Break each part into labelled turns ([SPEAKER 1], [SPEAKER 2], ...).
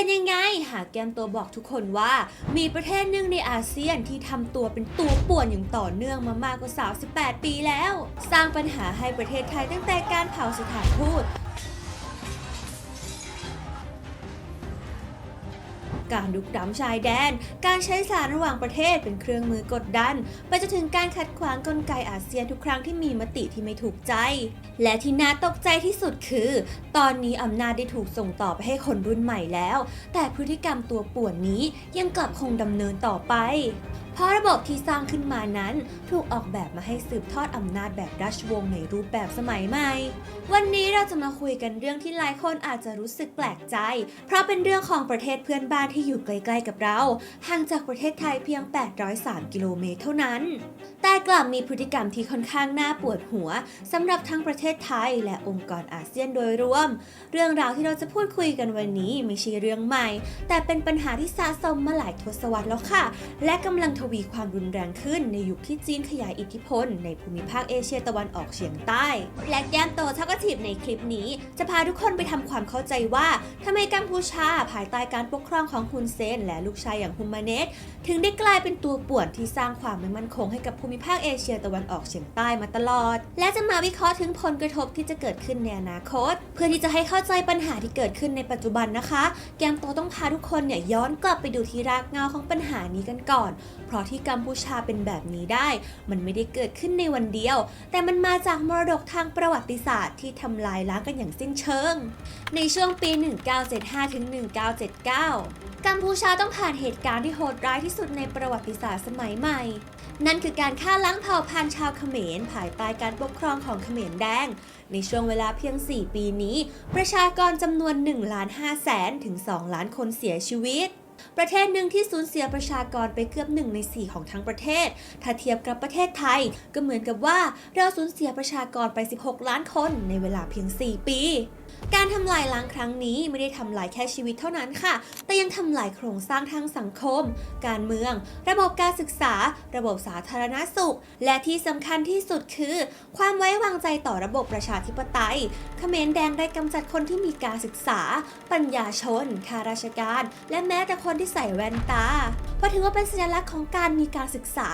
[SPEAKER 1] เป็นยังไง หากแกมตัวบอกทุกคนว่า มีประเทศหนึ่งในอาเซียนที่ทำตัวเป็นตัวป่วนอย่างต่อเนื่องมามากกว่า 38 ปีแล้ว สร้างปัญหาให้ประเทศไทยตั้งแต่การเผาสถานทูต การลุกล้ำชายแดน การใช้สารระหว่างประเทศเป็นเครื่องมือกดดัน ไปจนถึงการขัดขวางกลไกอาเซียนทุกครั้งที่มีมติที่ไม่ถูกใจ และที่น่าตกใจที่สุดคือ ตอนนี้อำนาจได้ถูกส่งต่อไปให้คนรุ่นใหม่แล้ว แต่พฤติกรรมตัวป่วนนี้ยังกลับคงดำเนินต่อไป เพราะระบบที่สร้างขึ้นมานั้น ถูกออกแบบมาให้สืบทอดอำนาจแบบราชวงศ์ในรูปแบบสมัยใหม่ วันนี้เราจะมาคุยกันเรื่องที่หลายคนอาจจะรู้สึกแปลกใจ เพราะเป็นเรื่องของประเทศเพื่อนบ้านที่อยู่ใกล้ๆกับเราห่างจากประเทศไทยเพียง 803 กิโลเมตรเท่านั้น แต่กลับมีพฤติกรรมที่ค่อนข้างน่าปวดหัวสำหรับทั้งประเทศไทยและองค์กรอาเซียนโดยรวม เรื่องราวที่เราจะพูดคุยกันวันนี้ไม่ใช่เรื่องใหม่ แต่เป็นปัญหาที่สะสมมาหลายทศวรรษแล้วค่ะ และกำลังทวีความรุนแรงขึ้นในยุคที่จีนขยายอิทธิพล ในภูมิภาคเอเชียตะวันออกเฉียงใต้ และแก้มโตเท่ากับทีบในคลิปนี้ จะพาทุกคนไปทำความเข้าใจว่าทำไมกัมพูชาภายใต้การปกครองของฮุนเซน และลูกชายอย่างฮุนมาเนตถึงได้กลายเป็นตัวป่วนที่สร้างความไม่มั่นคงให้กับภูมิภาคเอเชียตะวันออกเฉียงใต้มาตลอด และจะมาวิเคราะห์ถึงผลกระทบที่จะเกิดขึ้นในอนาคต เพื่อที่จะให้เข้าใจปัญหาที่เกิดขึ้นในปัจจุบันนะคะ แกมโตต้องพาทุกคนเนี่ยย้อนกลับไปดูที่รากเหง้าของปัญหานี้กันก่อน เพราะที่กัมพูชาเป็นแบบนี้ได้ มันไม่ได้เกิดขึ้นในวันเดียว แต่มันมาจากมรดกทางประวัติศาสตร์ที่ทำลายล้างกันอย่างสิ้นเชิง ในช่วงปี 1975ถึง1979 กัมพูชาต้องผ่านเหตุการณ์ที่โหดร้ายที่สุดในประวัติศาสตร์สมัยใหม่ นั่นคือการฆ่าล้างเผ่าพันธุ์ชาวเขมรภายใต้การปกครองของเขมรแดง ในช่วงเวลาเพียง 4 ปีนี้ ประชากรจำนวน1ล้าน5แสนถึง 2 ล้านคนเสียชีวิต ประเทศหนึ่งที่สูญเสียประชากรไปเกือบ1ใน4ของทั้งประเทศ ถ้าเทียบกับประเทศไทย ก็เหมือนกับว่าเราสูญเสียประชากรไป 16 ล้านคนในเวลาเพียง 4 ปี การทำลายล้างครั้งนี้ไม่ได้ทำลายแค่ชีวิตเท่านั้นค่ะ แต่ยังทำลายโครงสร้างทางสังคม การเมือง ระบบการศึกษา ระบบสาธารณสุข และที่สำคัญที่สุดคือ ความไว้วางใจต่อระบบประชาธิปไตยเขมรแดงได้กำจัดคนที่มีการศึกษา ปัญญาชนข้าราชการ และแม้แต่คนที่ใส่แว่นตา เพราะถือว่าเป็นสัญลักษณ์ของการมีการศึกษา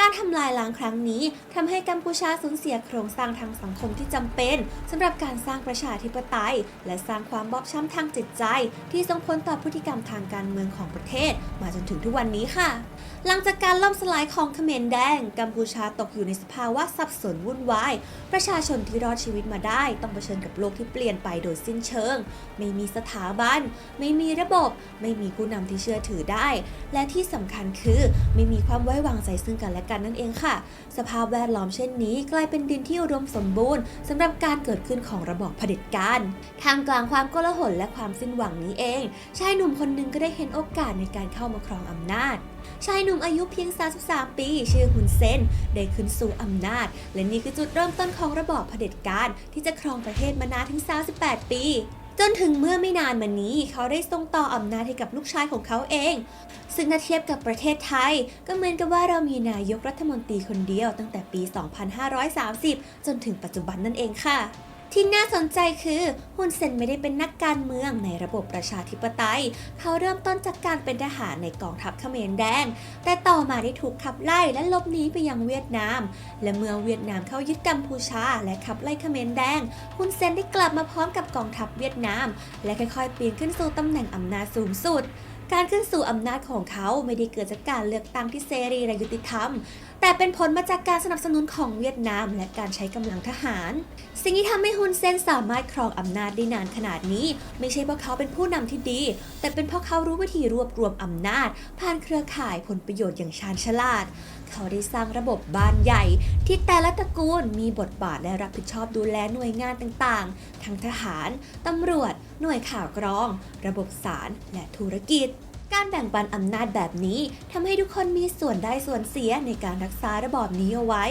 [SPEAKER 1] การทำลายล้างครั้งนี้ทำให้กัมพูชาสูญเสียโครงสร้างทางสังคมที่จำเป็นสำหรับการสร้างประชาธิปไตย และสร้างความบอบช้ำทางจิตใจ ที่ส่งผลต่อพฤติกรรมทางการเมืองของประเทศ มาจนถึงทุกวันนี้ค่ะ หลังจากการล่มสลายของเขมรแดง กัมพูชาตกอยู่ในสภาวะสับสนวุ่นวาย ประชาชนที่รอดชีวิตมาได้ ต้องเผชิญกับโลกที่เปลี่ยนไปโดยสิ้นเชิง ไม่มีสถาบัน ไม่มีระบบ ไม่มีผู้นำที่เชื่อถือได้ และที่สำคัญคือ ไม่มีความไว้วางใจซึ่งกันและกันนั่นเองค่ะ สภาพแวดล้อมเช่นนี้ กลายเป็นดินที่อุดมสมบูรณ์สำหรับการเกิดขึ้นของระบอบเผด็จการท่ามกลางความโกลาหลและความสิ้นหวังนี้เอง ชายหนุ่มคนหนึ่งก็ได้เห็นโอกาสในการเข้ามาครองอำนาจ ชายหนุ่มอายุเพียง 33 ปี ชื่อฮุนเซนได้ขึ้นสู่อำนาจ และนี่คือจุดเริ่มต้นของระบอบเผด็จการ ที่จะครองประเทศมานานถึง 38 ปี จนถึงเมื่อไม่นานมานี้เขาได้ส่งต่ออำนาจให้กับลูกชายของเขาเอง ซึ่งถ้าเทียบกับประเทศไทย ก็เหมือนกับว่าเรามีนายกรัฐมนตรีคนเดียวตั้งแต่ปี 2530 จนถึงปัจจุบันนั่นเองค่ะ ที่น่าสนใจคือฮุนเซนไม่ได้เป็นนักการเมืองในระบบประชาธิปไตย เขาเริ่มต้นจากการเป็นทหารในกองทัพเขมรแดง แต่ต่อมาได้ถูกขับไล่และลบหนีไปยังเวียดนาม และเมื่อเวียดนามเข้ายึดกัมพูชา และขับไล่เขมรแดงฮุนเซนได้กลับมาพร้อมกับกองทัพเวียดนาม และค่อยๆปีนขึ้นสู่ตำแหน่งอำนาจสูงสุดการขึ้นสู่อำนาจของเขาไม่ได้เกิดจากการเลือกตั้งที่เสรีและยุติธรรม แต่เป็นผลมาจากการสนับสนุนของเวียดนาม และการใช้กำลังทหาร สิ่งที่ทำให้ฮุนเซนสามารถครองอำนาจได้นานขนาดนี้ ไม่ใช่เพราะเขาเป็นผู้นำที่ดี แต่เป็นเพราะเขารู้วิธีรวบรวมอำนาจ ผ่านเครือข่ายผลประโยชน์อย่างชาญฉลาด เขาได้สร้างระบบบ้านใหญ่ ที่แต่ละตระกูลมีบทบาทและรับผิดชอบดูแลหน่วยงานต่างๆ ทั้งทหาร ตำรวจ หน่วยข่าวกรอง ระบบศาลและธุรกิจ การแบ่งปันอำนาจแบบนี้ทำให้ทุกคนมีส่วนได้ส่วนเสียในการรักษาระบอบนี้เอาไว้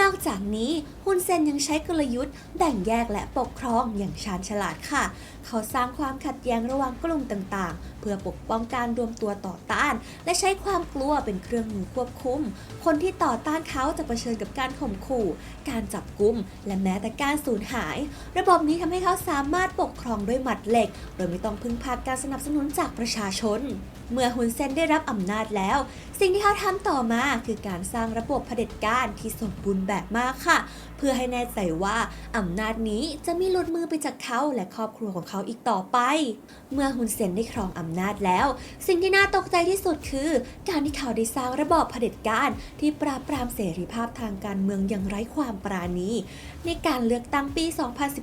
[SPEAKER 1] นอกจากนี้ฮุนเซนยังใช้กลยุทธ์แบ่งแยกและปกครองอย่างชาญฉลาดค่ะ เขาสร้างความขัดแย้งระหว่างกลุ่มต่างๆ เพื่อปกป้องการรวมตัวต่อต้าน และใช้ความกลัวเป็นเครื่องมือควบคุม คนที่ต่อต้านเขาจะเผชิญกับการข่มขู่ การจับกุม และแม้แต่การสูญหาย ระบบนี้ทำให้เขาสามารถปกครองด้วยหมัดเหล็ก โดยไม่ต้องพึ่งพาการสนับสนุนจากประชาชน เมื่อฮุนเซนได้รับอำนาจแล้ว สิ่งที่เขาทำต่อมาคือการสร้างระบบเผด็จการที่สมบูรณ์แบบมากค่ะ เพื่อให้แน่ใจว่าอำนาจนี้จะไม่หลุดมือไปจากเขาและครอบครัวของเขาอีกต่อไป เมื่อฮุนเซนได้ครองอำนาจแล้ว สิ่งที่น่าตกใจที่สุดคือ การที่เขาได้สร้างระบอบเผด็จการที่ปราบปรามเสรีภาพทางการเมืองอย่างไร้ความปราณี ในการเลือกตั้งปี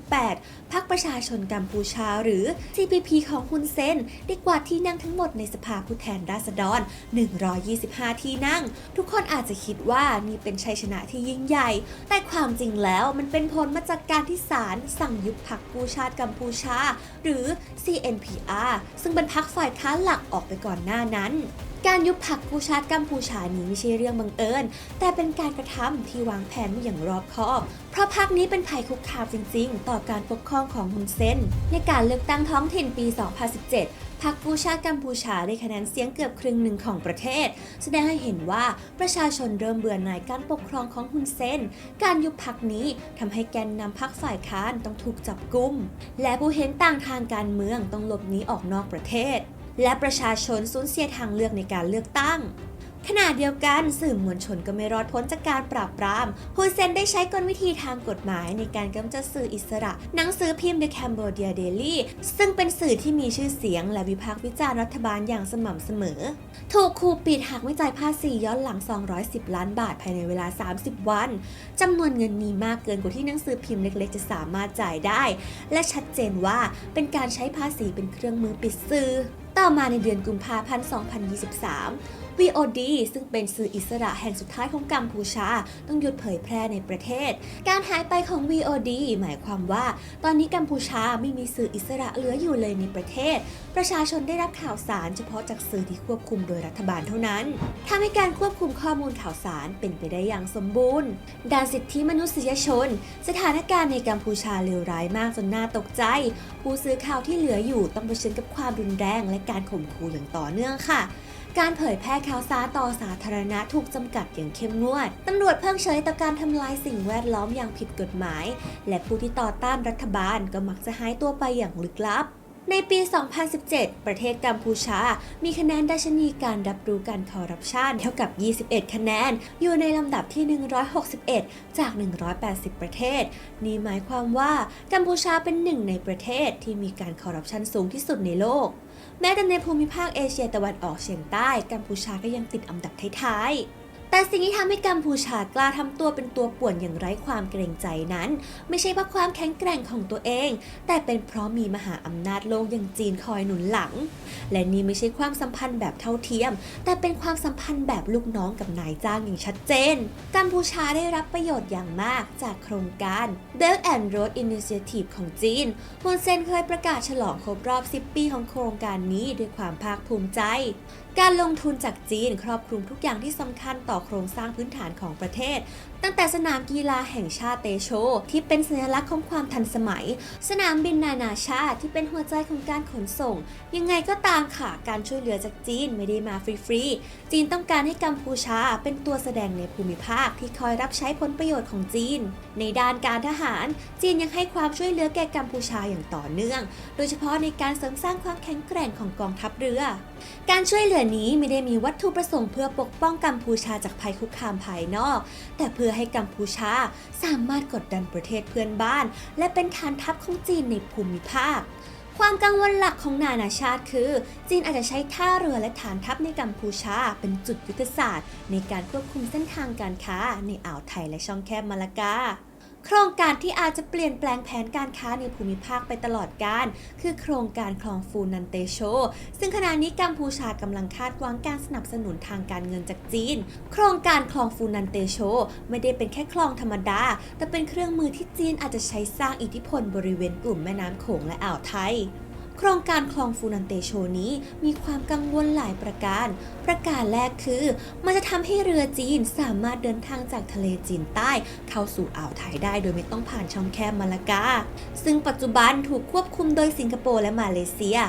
[SPEAKER 1] 2018 พรรคประชาชนกัมพูชาหรือ CPP ของฮุนเซนได้กวาดที่นั่งทั้งหมดในสภาผู้แทนราษฎร 125 ที่นั่ง ทุกคนอาจจะคิดว่านี่เป็นชัยชนะที่ยิ่งใหญ่ แต่ความจริงแล้วมันเป็นผลมาจากการที่ศาลสั่งยุบพรรคกู้ชาติกัมพูชา หรือ CNPR ซึ่งเป็นพรรคฝ่ายค้านหลักออกไปก่อนหน้านั้นการยุบพรรคกู้ชาติกัมพูชานี้ไม่ใช่เรื่องบังเอิญ แต่เป็นการกระทำที่วางแผนมาอย่างรอบคอบ เพราะพรรคนี้เป็นภัยคุกคามจริง ๆ ต่อการปกครองของฮุนเซนในการเลือกตั้งท้องถิ่นปี 2017 พรรคกู้ชาติกัมพูชาได้คะแนนเสียงเกือบครึ่งหนึ่งของประเทศ แสดงให้เห็นว่าประชาชนเริ่มเบื่อหน่ายการปกครองของฮุนเซน การยุบพรรคนี้ทำให้แกนนำพรรคฝ่ายค้านต้องถูกจับกุม และผู้เห็นต่างทางการเมืองต้องหลบหนีออกนอกประเทศ และประชาชนสูญเสียทางเลือกในการเลือกตั้ง ขณะเดียวกันสื่อมวลชนก็ไม่รอดพ้นจากการปราบปรามฮุนเซนได้ใช้กลวิธีทางกฎหมายในการกำจัดสื่ออิสระ หนังสือพิมพ์ The Cambodia Daily ซึ่งเป็นสื่อที่มีชื่อเสียงและวิพากษ์วิจารณ์รัฐบาลอย่างสม่ำเสมอ ถูกขู่ปิดหากไม่จ่ายภาษีย้อนหลัง 210 ล้านบาทภายในเวลา 30 วันจำนวนเงินนี้มากเกินกว่าที่หนังสือพิมพ์เล็กๆ จะสามารถจ่ายได้ และชัดเจนว่าเป็นการใช้ภาษีเป็นเครื่องมือปิดสื่อ ต่อมาในเดือนกุมภาพันธ์ 2023 VOD ซึ่งเป็นสื่ออิสระแห่งสุดท้ายของกัมพูชา ต้องหยุดเผยแพร่ในประเทศ การหายไปของ VOD หมายความว่า ตอนนี้กัมพูชาไม่มีสื่ออิสระเหลืออยู่เลยในประเทศ ประชาชนได้รับข่าวสารเฉพาะจากสื่อที่ควบคุมโดยรัฐบาลเท่านั้นทำให้การควบคุมข้อมูลข่าวสารเป็นไปได้อย่างสมบูรณ์ ด้านสิทธิมนุษยชน สถานการณ์ในกัมพูชาเลวร้ายมากจนน่าตกใจ ผู้สื่อข่าวที่เหลืออยู่ต้องเผชิญกับความรุนแรงและการข่มขู่อย่างต่อเนื่องค่ะ การเผยแพร่ข่าวสารต่อสาธารณะถูกจำกัดอย่างเข้มงวด ตำรวจเพิกเฉยต่อการทำลายสิ่งแวดล้อมอย่างผิดกฎหมาย และผู้ที่ต่อต้านรัฐบาลก็มักจะหายตัวไปอย่างลึกลับในปี 2017 ประเทศกัมพูชา มีคะแนนดัชนีการรับรู้การคอร์รัปชันเท่ากับ 21 คะแนน อยู่ในลำดับที่ 161 จาก 180 ประเทศ นี่หมายความว่ากัมพูชาเป็นหนึ่งในประเทศที่มีการคอร์รัปชันสูงที่สุดในโลก แม้แต่ในภูมิภาคเอเชียตะวันออกเฉียงใต้กัมพูชาก็ยังติดอันดับท้ายๆ แต่สิ่งที่ทำให้กัมพูชากล้าทำตัวเป็นตัวป่วนอย่างไร้ความเกรงใจนั้น ไม่ใช่เพราะความแข็งแกร่งของตัวเอง แต่เป็นเพราะมีมหาอำนาจโลกอย่างจีนคอยหนุนหลัง และนี่ไม่ใช่ความสัมพันธ์แบบเท่าเทียม แต่เป็นความสัมพันธ์แบบลูกน้องกับนายจ้างอย่างชัดเจน กัมพูชาได้รับประโยชน์อย่างมากจากโครงการ Belt and Road Initiative ของจีนฮุนเซนเคยประกาศฉลองครบรอบ 10 ปีของโครงการนี้ด้วยความภาคภูมิใจ การลงทุนจากจีนครอบคลุมทุกอย่างที่สำคัญต่อโครงสร้างพื้นฐานของประเทศ ตั้งแต่สนามกีฬาแห่งชาติเตโช ที่เป็นสัญลักษณ์ของความทันสมัย สนามบินนานาชาติที่เป็นหัวใจของการขนส่ง ยังไงก็ตามค่ะการช่วยเหลือจากจีนไม่ได้มาฟรีๆ จีนต้องการให้กัมพูชาเป็นตัวแสดงในภูมิภาคที่คอยรับใช้ผลประโยชน์ของจีน ในด้านการทหาร จีนยังให้ความช่วยเหลือแก่กัมพูชาอย่างต่อเนื่อง โดยเฉพาะในการเสริมสร้างความแข็งแกร่งของกองทัพเรือ การช่วยเหลือนี้ไม่ได้มีวัตถุประสงค์เพื่อปกป้องกัมพูชาจากภัยคุกคามภายนอก แต่เพื่อให้กัมพูชา สามารถกดดันประเทศเพื่อนบ้าน และเป็นฐานทัพของจีนในภูมิภาคความกังวลหลักของนานาชาติคือ จีนอาจจะใช้ท่าเรือและฐานทัพในกัมพูชา เป็นจุดยุทธศาสตร์ ในการควบคุมเส้นทางการค้าในอ่าวไทยและช่องแคบมาลากา โครงการที่อาจจะเปลี่ยนแปลงแผนการค้าในภูมิภาคไปตลอดกาลคือโครงการคลองฟูนันเตโช ซึ่งขณะนี้กัมพูชากำลังคาดหวังการสนับสนุนทางการเงินจากจีน โครงการคลองฟูนันเตโช ไม่ได้เป็นแค่คลองธรรมดา แต่เป็นเครื่องมือที่จีนอาจจะใช้สร้างอิทธิพลบริเวณกลุ่มแม่น้ำโขงและอ่าวไทย โครงการคลองฟูนันเตโชนี้มีความกังวลหลายประการ ประการแรกคือ มันจะทำให้เรือจีนสามารถเดินทางจากทะเลจีนใต้เข้าสู่อ่าวไทยได้โดยไม่ต้องผ่านช่องแคบมาลากา ซึ่งปัจจุบันถูกควบคุมโดยสิงคโปร์และมาเลเซีย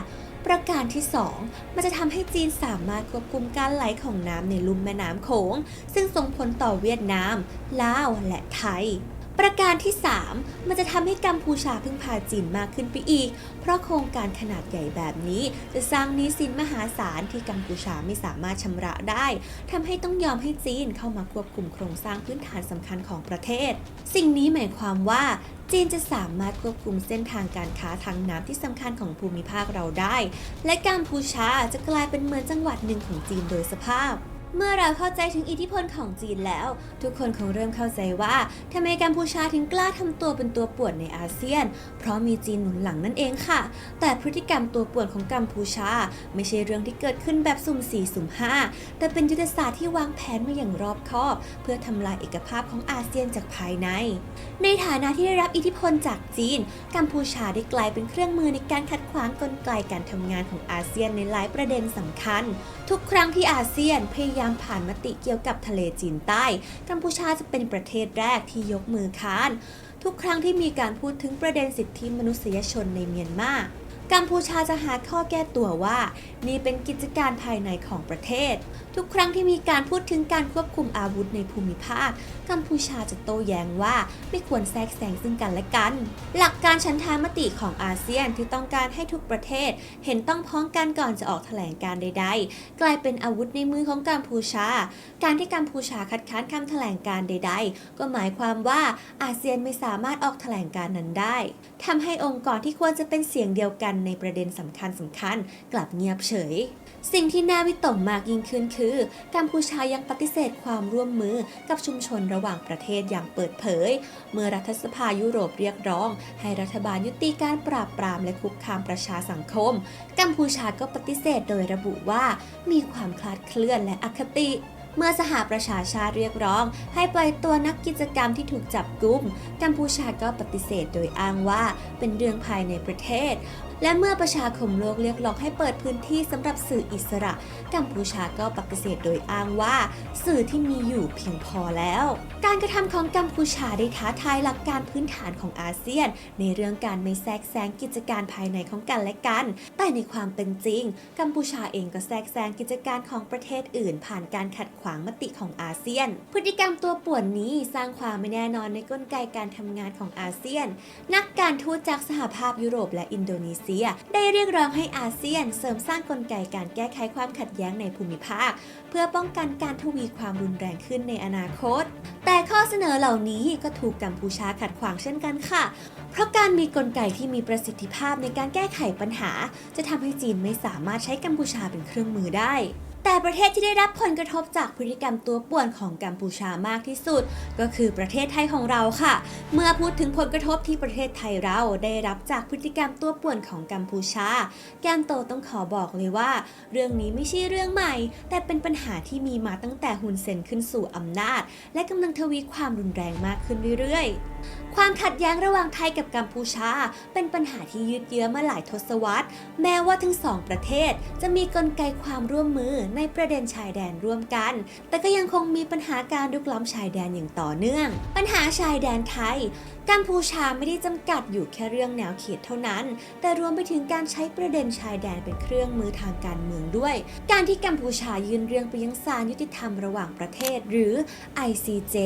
[SPEAKER 1] ประการที่ 2 มันจะทำให้จีนสามารถควบคุมการไหลของน้ำในลุ่มแม่น้ำโขง ซึ่งส่งผลต่อเวียดนาม ลาว และไทย ประการที่ 3 มันจะทำให้กัมพูชาพึ่งพาจีนมากขึ้นไปอีก เพราะโครงการขนาดใหญ่แบบนี้ จะสร้างหนี้สินมหาศาลที่กัมพูชาไม่สามารถชำระได้ทำให้ต้องยอมให้จีนเข้ามาควบคุมโครงสร้างพื้นฐานสำคัญของประเทศ สิ่งนี้หมายความว่าจีนจะสามารถควบคุมเส้นทางการค้าทางน้ำที่สำคัญของภูมิภาคเราได้ และกัมพูชาจะกลายเป็นเมืองจังหวัดหนึ่งของจีนโดยสภาพ เมื่อเราเข้าใจถึงอิทธิพลของจีนแล้ว ทุกคนคงเริ่มเข้าใจว่าทำไมกัมพูชาถึงกล้าทำตัวเป็นตัวป่วนในอาเซียน เพราะมีจีนหนุนหลังนั่นเองค่ะ แต่พฤติกรรมตัวป่วนของกัมพูชา ไม่ใช่เรื่องที่เกิดขึ้นแบบสุ่มสี่สุ่มห้าแต่เป็นยุทธศาสตร์ที่วางแผนมาอย่างรอบคอบ เพื่อทำลายเอกภาพของอาเซียนจากภายใน ในฐานะที่ได้รับอิทธิพลจากจีน กัมพูชาได้กลายเป็นเครื่องมือในการขัดขวางกลไกการทำงานของอาเซียนในหลายประเด็นสำคัญ ทุกครั้งที่อาเซียนพยายามผ่านมติเกี่ยวกับทะเลจีนใต้ กัมพูชาจะเป็นประเทศแรกที่ยกมือค้าน ทุกครั้งที่มีการพูดถึงประเด็นสิทธิมนุษยชนในเมียนมากัมพูชาจะหาข้อแก้ตัวว่า นี่เป็นกิจการภายในของประเทศ ทุกครั้งที่มีการพูดถึงการควบคุมอาวุธในภูมิภาค กัมพูชาจะโต้แย้งว่าไม่ควรแทรกแซงซึ่งกันและกัน หลักการชันทามติของอาเซียนที่ต้องการให้ทุกประเทศ เห็นต้องพ้องกันก่อนจะออกแถลงการใด ๆ กลายเป็นอาวุธในมือของกัมพูชา การที่กัมพูชาคัดค้านคำแถลงการใด ๆ ก็หมายความว่าอาเซียนไม่สามารถออกแถลงการนั้นได้ทำให้องค์กรที่ควรจะเป็นเสียงเดียวกันในประเด็นสำคัญสำคัญๆกลับเงียบเฉยสิ่งที่น่าวิตกมากยิ่งขึ้นคือกัมพูชายังปฏิเสธความร่วมมือกับชุมชนระหว่างประเทศอย่างเปิดเผย เมื่อรัฐสภายุโรปเรียกร้อง ให้รัฐบาลยุติการปราบปรามและคุกคามประชาสังคม กัมพูชาก็ปฏิเสธโดยระบุว่ามีความคลาดเคลื่อนและอคติเมื่อสหประชาชาติเรียกร้อง ให้ปล่อยตัวนักกิจกรรมที่ถูกจับกุมกัมพูชาก็ปฏิเสธโดยอ้างว่าเป็นเรื่องภายในประเทศ และเมื่อประชาคมโลกเรียกร้องให้เปิดพื้นที่สำหรับสื่ออิสระ กัมพูชาก็ปฏิเสธโดยอ้างว่า สื่อที่มีอยู่เพียงพอแล้ว การกระทำของกัมพูชาได้ท้าทายหลักการพื้นฐานของอาเซียน ในเรื่องการไม่แทรกแซงกิจการภายในของกันและกัน แต่ในความเป็นจริง กัมพูชาเองก็แทรกแซงกิจการของประเทศอื่น ผ่านการขัดขวางมติของอาเซียน พฤติกรรมตัวป่วนนี้สร้างความไม่แน่นอนในกลไกการทำงานของอาเซียน นักการทูตจากสหภาพยุโรปและอินโดนีเซียได้เรียกร้องให้อาเซียน เสริมสร้างกลไกการแก้ไขความขัดแย้งในภูมิภาค เพื่อป้องกันการทวีความรุนแรงขึ้นในอนาคต แต่ข้อเสนอเหล่านี้ก็ถูกกัมพูชาขัดขวางเช่นกันค่ะ เพราะการมีกลไกที่มีประสิทธิภาพในการแก้ไขปัญหา จะทำให้จีนไม่สามารถใช้กัมพูชาเป็นเครื่องมือได้ แต่ประเทศที่ได้รับผลกระทบจากพฤติกรรมตัวป่วนของกัมพูชามากที่สุด ก็คือประเทศไทยของเราค่ะ เมื่อพูดถึงผลกระทบที่ประเทศไทยเราได้รับจากพฤติกรรมตัวป่วนของกัมพูชา แก้มโตต้องขอบอกเลยว่า เรื่องนี้ไม่ใช่เรื่องใหม่ แต่เป็นปัญหาที่มีมาตั้งแต่ฮุนเซนขึ้นสู่อำนาจ และกำลังทวีความรุนแรงมากขึ้นเรื่อยๆ ความขัดแย้งระหว่างไทยกับกัมพูชา เป็นปัญหาที่ยืดเยื้อมาหลายทศวรรษ แม้ว่าทั้งสองประเทศจะมีกลไกความร่วมมือในประเด็นชายแดนร่วมกัน แต่ก็ยังคงมีปัญหาการลุกล้ำชายแดนอย่างต่อเนื่อง ปัญหาชายแดนไทย กัมพูชาไม่ได้จำกัดอยู่แค่เรื่องแนวเขตเท่านั้น แต่รวมไปถึงการใช้ประเด็นชายแดนเป็นเครื่องมือทางการเมืองด้วย การที่กัมพูชายื่นเรื่องไปยังศาลยุติธรรมระหว่างประเทศหรือ ICJ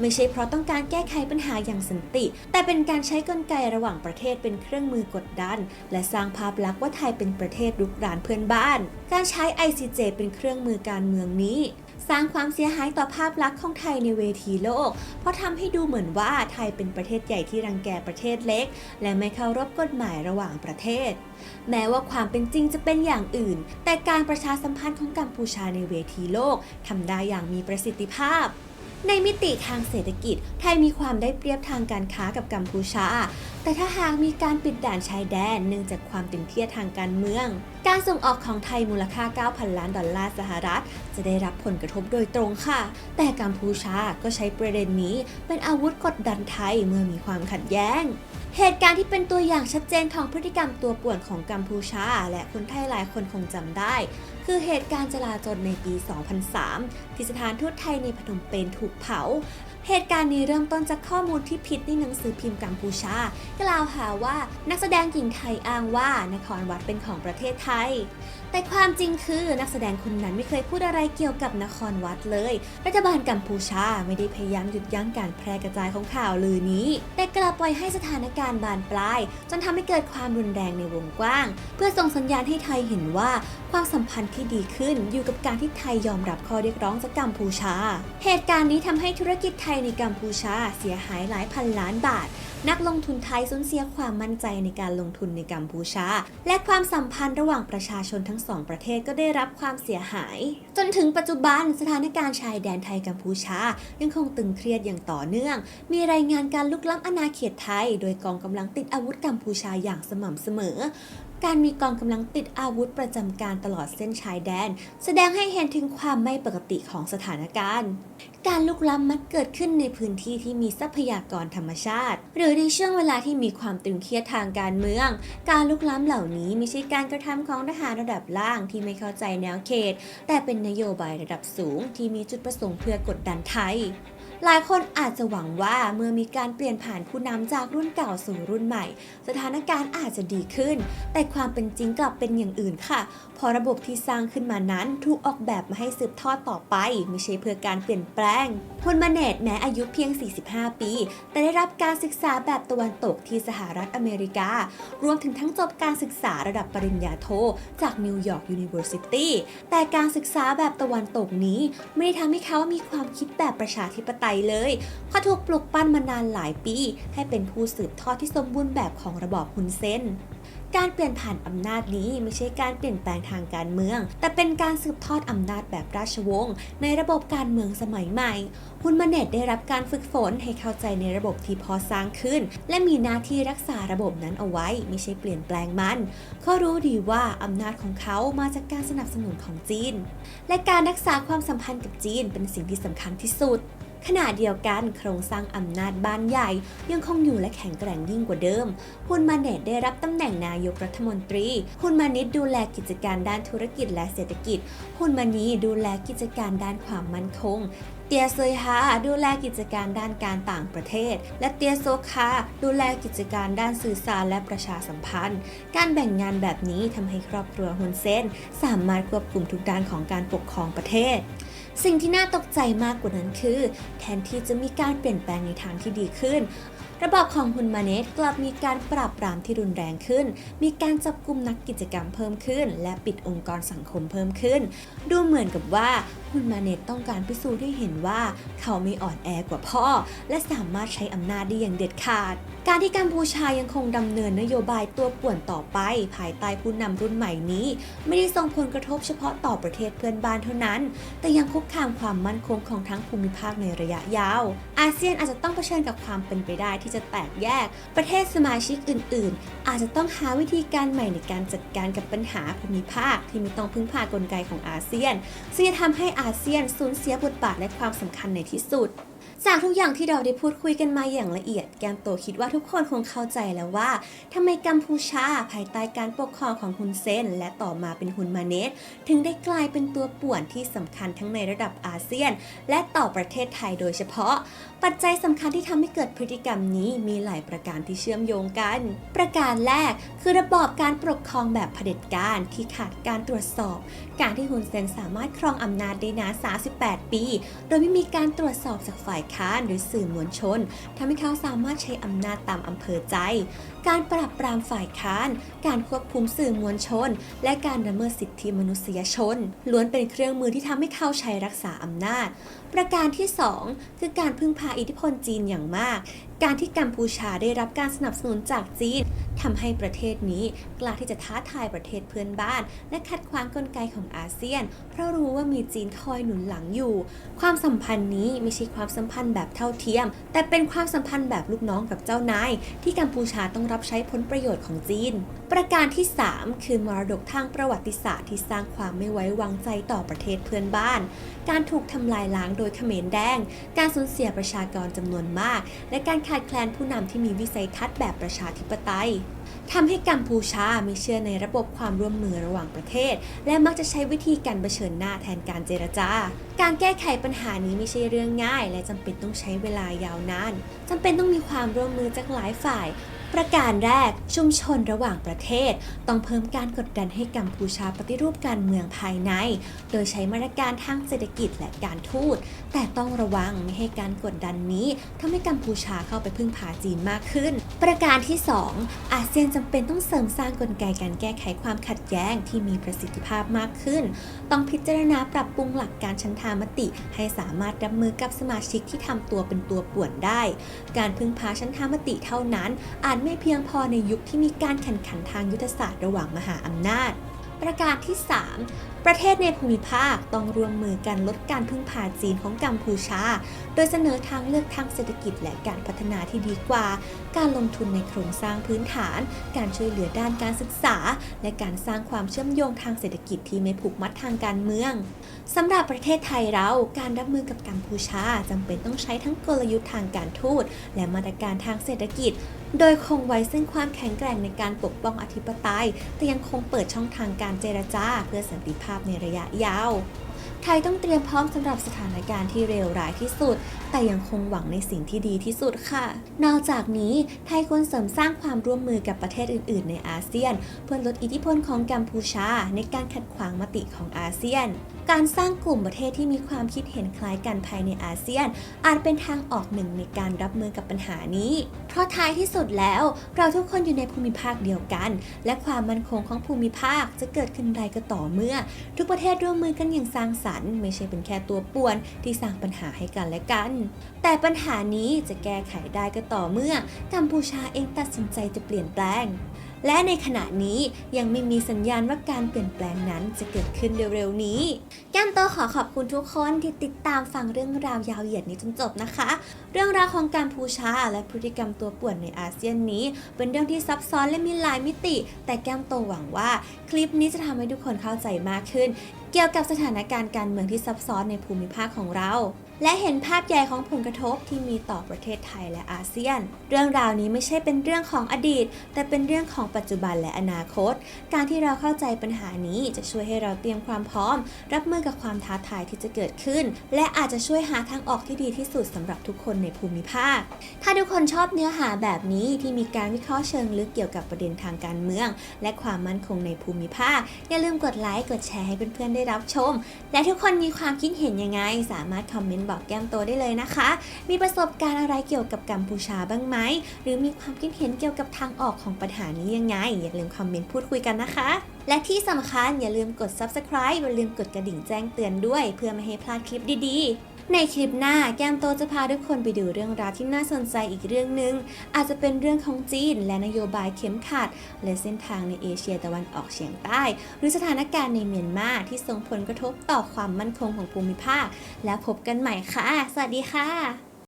[SPEAKER 1] ไม่ใช่เพราะต้องการแก้ไขปัญหาอย่างสันติ แต่เป็นการใช้กลไกระหว่างประเทศเป็นเครื่องมือกดดัน และสร้างภาพลักษณ์ว่าไทยเป็นประเทศรุกรานเพื่อนบ้าน การใช้ ICJ เป็นเครื่องมือการเมืองนี้ สร้างความเสียหายต่อภาพลักษณ์ของไทยในเวทีโลก เพราะทำให้ดูเหมือนว่าไทยเป็นประเทศใหญ่ที่รังแกประเทศเล็ก และไม่เคารพกฎหมายระหว่างประเทศ แม้ว่าความเป็นจริงจะเป็นอย่างอื่น แต่การประชาสัมพันธ์ของกัมพูชาในเวทีโลกทำได้อย่างมีประสิทธิภาพ ในมิติทางเศรษฐกิจ ไทยมีความได้เปรียบทางการค้ากับกัมพูชา แต่ถ้าหากมีการปิดด่านชายแดนเนื่องจากความตึงเครียดทางการเมือง การส่งออกของไทยมูลค่า 9,000 ล้านดอลลาร์สหรัฐ จะได้รับผลกระทบโดยตรงค่ะ แต่กัมพูชาก็ใช้ประเด็นนี้เป็นอาวุธกดดันไทยเมื่อมีความขัดแย้งเหตุการณ์ที่เป็นตัวอย่างชัดเจนของพฤติกรรมตัวป่วนของกัมพูชา และคนไทยหลายคนคงจำได้ คือเหตุการณ์จลาจลในปี 2003 ที่สถานทูตไทยในพนมเปญถูกเผา เหตุการณ์นี้เริ่มต้นจากข้อมูลที่ผิดในหนังสือพิมพ์กัมพูชา กล่าวหาว่านักแสดงหญิงไทยอ้างว่านครวัดเป็นของประเทศไทย แต่ความจริงคือนักแสดงคนนั้นไม่เคยพูดอะไรเกี่ยวกับนครวัดเลย รัฐบาลกัมพูชาไม่ได้พยายามหยุดยั้งการแพร่กระจายของข่าวลือนี้ แต่กลับปล่อยให้สถานการณ์บานปลาย จนทำให้เกิดความรุนแรงในวงกว้าง เพื่อส่งสัญญาณให้ไทยเห็นว่าความสัมพันธ์ที่ดีขึ้นอยู่กับการที่ไทยยอมรับข้อเรียกร้องจากกัมพูชา เหตุการณ์นี้ทำให้ธุรกิจไทยในกัมพูชาเสียหายหลายพันล้านบาท นักลงทุนไทยสูญเสียความมั่นใจในการลงทุนในกัมพูชา และความสัมพันธ์ระหว่างประชาชนทั้งสองประเทศก็ได้รับความเสียหาย จนถึงปัจจุบันสถานการณ์ชายแดนไทยกัมพูชา ยังคงตึงเครียดอย่างต่อเนื่อง มีรายงานการลุกล้ำอาณาเขตไทย โดยกองกำลังติดอาวุธกัมพูชาอย่างสม่ำเสมอ การมีกองกำลังติดอาวุธประจำการตลอดเส้นชายแดน แสดงให้เห็นถึงความไม่ปกติของสถานการณ์ การลุกล้ำมักเกิดขึ้นในพื้นที่ที่มีทรัพยากรธรรมชาติ หรือในช่วงเวลาที่มีความตึงเครียดทางการเมือง การลุกล้ำเหล่านี้ไม่ใช่การกระทำของทหารระดับล่างที่ไม่เข้าใจแนวเขต แต่เป็นนโยบายระดับสูงที่มีจุดประสงค์เพื่อกดดันไทย หลายคนอาจจะหวังว่าเมื่อมีการเปลี่ยนผ่านผู้นำจากรุ่นเก่าสู่รุ่นใหม่ สถานการณ์อาจจะดีขึ้น แต่ความเป็นจริงกลับเป็นอย่างอื่นค่ะเพราะระบบที่สร้างขึ้นมานั้นถูกออกแบบมาให้สืบทอดต่อไป ไม่ใช่เพื่อการเปลี่ยนแปลงฮุนมาเนตแม้อายุเพียง 45 ปี แต่ได้รับการศึกษาแบบตะวันตกที่สหรัฐอเมริกา รวมถึงทั้งจบการศึกษาระดับปริญญาโท จากนิวยอร์กยูนิเวอร์ซิตี้แต่การศึกษาแบบตะวันตกนี้ ไม่ได้ทำให้เขามีความคิดแบบประชาธิปไตยเลยเขาถูกปลุกปั้นมานานหลายปี ให้เป็นผู้สืบทอดที่สมบูรณ์แบบของระบอบฮุนเซนการเปลี่ยนผ่านอำนาจนี้ไม่ใช่การเปลี่ยนแปลงทางการเมือง แต่เป็นการสืบทอดอำนาจแบบราชวงศ์ในระบบการเมืองสมัยใหม่ฮุนมาเนตได้รับการฝึกฝนให้เข้าใจในระบบที่พอสร้างขึ้น และมีหน้าที่รักษาระบบนั้นเอาไว้ ไม่ใช่เปลี่ยนแปลงมัน เขารู้ดีว่าอำนาจของเขามาจากการสนับสนุนของจีน และการรักษาความสัมพันธ์กับจีนเป็นสิ่งที่สำคัญที่สุด ขณะเดียวกันโครงสร้างอำนาจบ้านใหญ่ ยังคงอยู่และแข็งแกร่งยิ่งกว่าเดิมฮุนมาเนตได้รับตำแหน่งนายกรัฐมนตรีฮุนมานิดดูแลกิจการด้านธุรกิจและเศรษฐกิจฮุนมานีดูแลกิจการด้านความมั่นคงเตียเซยฮาดูแลกิจการด้านการต่างประเทศ และเตียโซคาดูแลกิจการด้านสื่อสารและประชาสัมพันธ์ การแบ่งงานแบบนี้ทำให้ครอบครัวฮุนเซนสามารถควบคุมทุกด้านของการปกครองประเทศ สิ่งที่น่าตกใจมากกว่านั้นคือ แทนที่จะมีการเปลี่ยนแปลงในทางที่ดีขึ้น ระบอบของฮุนมาเนตกลับมีการปราบปรามที่รุนแรงขึ้น มีการจับกลุ่มนักกิจกรรมเพิ่มขึ้น และปิดองค์กรสังคมเพิ่มขึ้น ดูเหมือนกับว่าฮุนมาเนตต้องการพิสูจน์ให้เห็นว่า เขาไม่อ่อนแอกว่าพ่อ และสามารถใช้อำนาจได้อย่างเด็ดขาด การที่กัมพูชายังคงดำเนินนโยบายตัวป่วนต่อไป ภายใต้ผู้นำรุ่นใหม่นี้ ไม่ได้ส่งผลกระทบเฉพาะต่อประเทศเพื่อนบ้านเท่านั้น แต่ยังคุกคามความมั่นคงของทั้งภูมิภาคในระยะยาว อาเซียนอาจจะต้องเผชิญกับความเป็นไปได้ที่จะแตกแยก ประเทศสมาชิกอื่น ๆ อาจจะต้องหาวิธีการใหม่ในการจัดการกับปัญหาภูมิภาค ที่ไม่ต้องพึ่งพากลไกของอาเซียน ซึ่งจะทำให้อาเซียนสูญเสียบทบาทและความสำคัญในที่สุด จากทุกอย่างที่เราได้พูดคุยกันมาอย่างละเอียด แกมโตคิดว่าทุกคนคงเข้าใจแล้วว่าทำไมกัมพูชาภายใต้การปกครองของฮุนเซนและต่อมาเป็นฮุนมาเนตถึงได้กลายเป็นตัวป่วนที่สำคัญทั้งในระดับอาเซียน และต่อประเทศไทยโดยเฉพาะ ปัจจัยสำคัญที่ทำให้เกิดพฤติกรรมนี้มีหลายประการที่เชื่อมโยงกัน ประการแรกคือระบอบการปกครองแบบเผด็จการที่ขาดการตรวจสอบ การที่ฮุนเซนสามารถครองอำนาจได้นาน38 ปี โดยไม่มีการตรวจสอบจากฝ่ายค้านหรือสื่อมวลชนทำให้เขาสามารถใช้อำนาจตามอำเภอใจ การปราบปรามฝ่ายค้าน การควบคุมสื่อมวลชน และการละเมิดสิทธิมนุษยชน ล้วนเป็นเครื่องมือที่ทำให้เขาใช้รักษาอำนาจ ประการที่ 2 คือการพึ่งพาอิทธิพลจีนอย่างมาก การที่กัมพูชาได้รับการสนับสนุนจากจีนทำให้ประเทศนี้กล้าที่จะท้าทายประเทศเพื่อนบ้าน และขัดขวางกลไกของอาเซียน เพราะรู้ว่ามีจีนคอยหนุนหลังอยู่ ความสัมพันธ์นี้ไม่ใช่ความสัมพันธ์แบบเท่าเทียม แต่เป็นความสัมพันธ์แบบลูกน้องกับเจ้านายที่กัมพูชาต้องรับใช้ผลประโยชน์ของจีน ประการที่ 3 คือมรดกทางประวัติศาสตร์ที่สร้างความไม่ไว้วางใจต่อประเทศเพื่อนบ้าน การถูกทำลายล้างโดยเขมรแดง การสูญเสียประชากรจำนวนมาก และการขาดแคลนผู้นำที่มีวิสัยทัศน์แบบประชาธิปไตยทำให้กัมพูชาไม่เชื่อในระบบความร่วมมือระหว่างประเทศ และมักจะใช้วิธีการเผชิญหน้าแทนการเจรจา การแก้ไขปัญหานี้ไม่ใช่เรื่องง่าย และจำเป็นต้องใช้เวลายาวนานจำเป็นต้องมีความร่วมมือจากหลายฝ่าย ประการแรกชุมชนระหว่างประเทศ ต้องเพิ่มการกดดันให้กัมพูชาปฏิรูปการเมืองภายใน โดยใช้มาตรการทางเศรษฐกิจและการทูต แต่ต้องระวังไม่ให้การกดดันนี้ทำให้กัมพูชาเข้าไปพึ่งพาจีนมากขึ้น ประการที่ 2 อาเซียนจำเป็นต้องเสริมสร้างกลไกการแก้ไขความขัดแย้งที่มีประสิทธิภาพมากขึ้น ต้องพิจารณาปรับปรุงหลักการชั้นธามติ ให้สามารถรับมือกับสมาชิกที่ทำตัวเป็นตัวป่วนได้ การพึ่งพาชั้นธามติเท่านั้นอาจไม่เพียงพอในยุคที่มีการแข่งขันทางยุทธศาสตร์ระหว่างมหาอำนาจ ประการที่ 3 ประเทศในภูมิภาคต้องร่วมมือกันลดการพึ่งพาจีนของกัมพูชา โดยเสนอทางเลือกทางเศรษฐกิจและการพัฒนาที่ดีกว่า การลงทุนในโครงสร้างพื้นฐาน การช่วยเหลือด้านการศึกษา และการสร้างความเชื่อมโยงทางเศรษฐกิจที่ไม่ผูกมัดทางการเมืองสำหรับประเทศไทยเราการรับมือกับกัมพูชาจำเป็นต้องใช้ทั้งกลยุทธ์ทางการทูต และมาตรการทางเศรษฐกิจ โดยคงไว้ซึ่งความแข็งแกร่งในการปกป้องอธิปไตย แต่ยังคงเปิดช่องทางการเจรจาเพื่อสันติภาพในระยะยาว ไทยต้องเตรียมพร้อมสำหรับสถานการณ์ที่เลวร้ายที่สุด แต่ยังคงหวังในสิ่งที่ดีที่สุดค่ะ นอกจากนี้ไทยควรเสริมสร้างความร่วมมือกับประเทศอื่น ๆ ในอาเซียน เพื่อลดอิทธิพลของกัมพูชา ในการขัดขวางมติของอาเซียน การสร้างกลุ่มประเทศที่มีความคิดเห็นคล้ายกันภายในอาเซียน อาจเป็นทางออกหนึ่งในการรับมือกับปัญหานี้ เพราะท้ายที่สุดแล้ว เราทุกคนอยู่ในภูมิภาคเดียวกัน และความมั่นคงของภูมิภาคจะเกิดขึ้นได้ก็ต่อเมื่อ ทุกประเทศร่วมมือกันอย่างสร้างสรรค์ไม่ใช่เป็นแค่ตัวป่วนที่สร้างปัญหาให้กันและกัน แต่ปัญหานี้จะแก้ไขได้ก็ต่อเมื่อกัมพูชาเองตัดสินใจจะเปลี่ยนแปลง และในขณะนี้ยังไม่มีสัญญาณว่าการเปลี่ยนแปลงนั้นจะเกิดขึ้นเร็วๆนี้แก้มโตขอขอบคุณทุกคนที่ติดตามฟังเรื่องราวยาวเหยียดนี้จนจบนะคะ เรื่องราวของการพูชาและพฤติกรรมตัวป่วนในอาเซียนนี้ เป็นเรื่องที่ซับซ้อนและมีหลายมิติ แต่แก้มโตหวังว่า คลิปนี้จะทำให้ทุกคนเข้าใจมากขึ้น เกี่ยวกับสถานการณ์การเมืองที่ซับซ้อนในภูมิภาคของเรา และเห็นภาพใหญ่ของผลกระทบที่มีต่อประเทศไทยและอาเซียน เรื่องราวนี้ไม่ใช่เป็นเรื่องของอดีต แต่เป็นเรื่องของปัจจุบันและอนาคต การที่เราเข้าใจปัญหานี้จะช่วยให้เราเตรียมความพร้อม รับมือกับความท้าทายที่จะเกิดขึ้น และอาจจะช่วยหาทางออกที่ดีที่สุดสำหรับทุกคนในภูมิภาค ถ้าทุกคนชอบเนื้อหาแบบนี้ที่มีการวิเคราะห์เชิงลึกเกี่ยวกับประเด็นทางการเมือง และความมั่นคงในภูมิภาค อย่าลืมกดไลค์กดแชร์ให้เพื่อนๆได้รับชม และทุกคนมีความคิดเห็นยังไง สามารถคอมเมนต์บอกแก้มโตได้เลยนะคะ มีประสบการณ์อะไรเกี่ยวกับกัมพูชาบ้างไหม หรือมีความคิดเห็นเกี่ยวกับทางออกของปัญหานี้ยังไง อย่าลืมคอมเมนต์พูดคุยกันนะคะ และที่สำคัญอย่าลืมกด subscribe อย่าลืมกดกระดิ่งแจ้งเตือนด้วย เพื่อไม่ให้พลาดคลิปดีๆ ในคลิปหน้าแก้มโตจะพาทุกคนไปดูเรื่องราวที่น่าสนใจอีกเรื่องหนึ่งอาจจะเป็นเรื่องของจีนและนโยบายเข็มขัด และเส้นทางในเอเชียตะวันออกเฉียงใต้ หรือสถานการณ์ในเมียนมาที่ส่งผลกระทบต่อความมั่นคงของภูมิภาค แล้วพบกันใหม่ค่ะ สวัสดีค่ะ